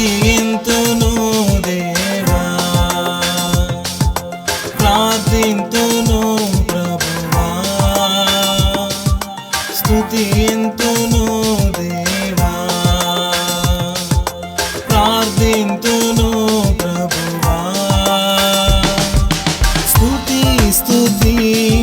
స్థుతింతును దేవా. ప్రార్థింతును ప్రభువా. స్థుతింతును దేవా. ప్రార్థింతును ప్రభువా. స్థుతి స్థుతి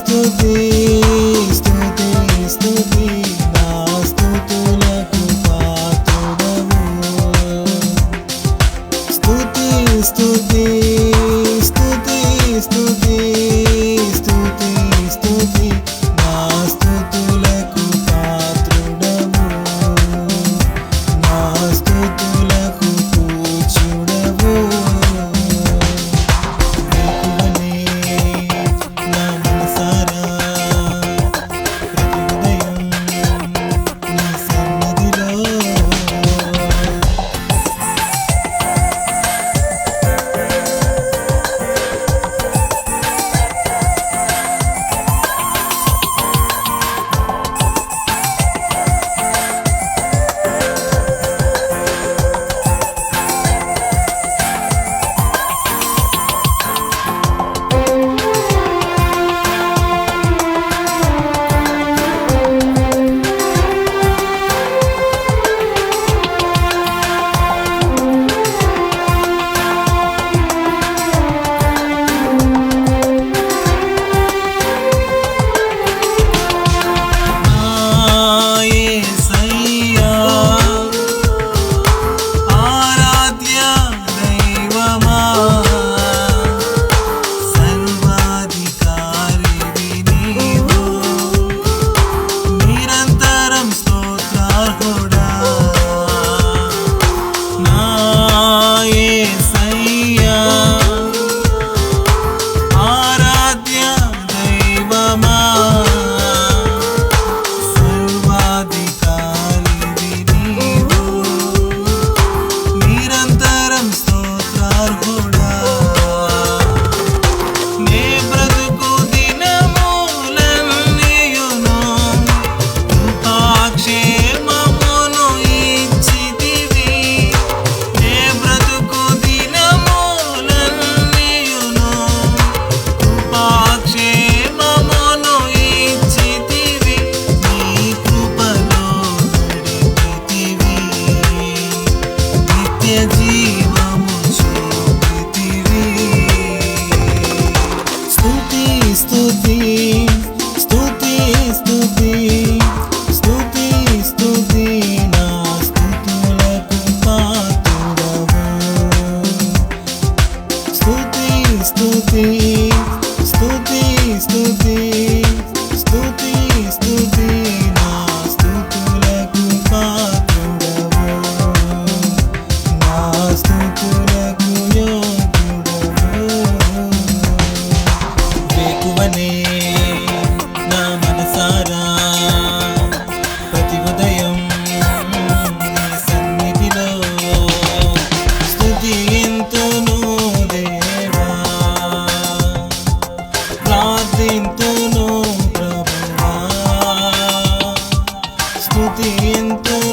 to be su tiento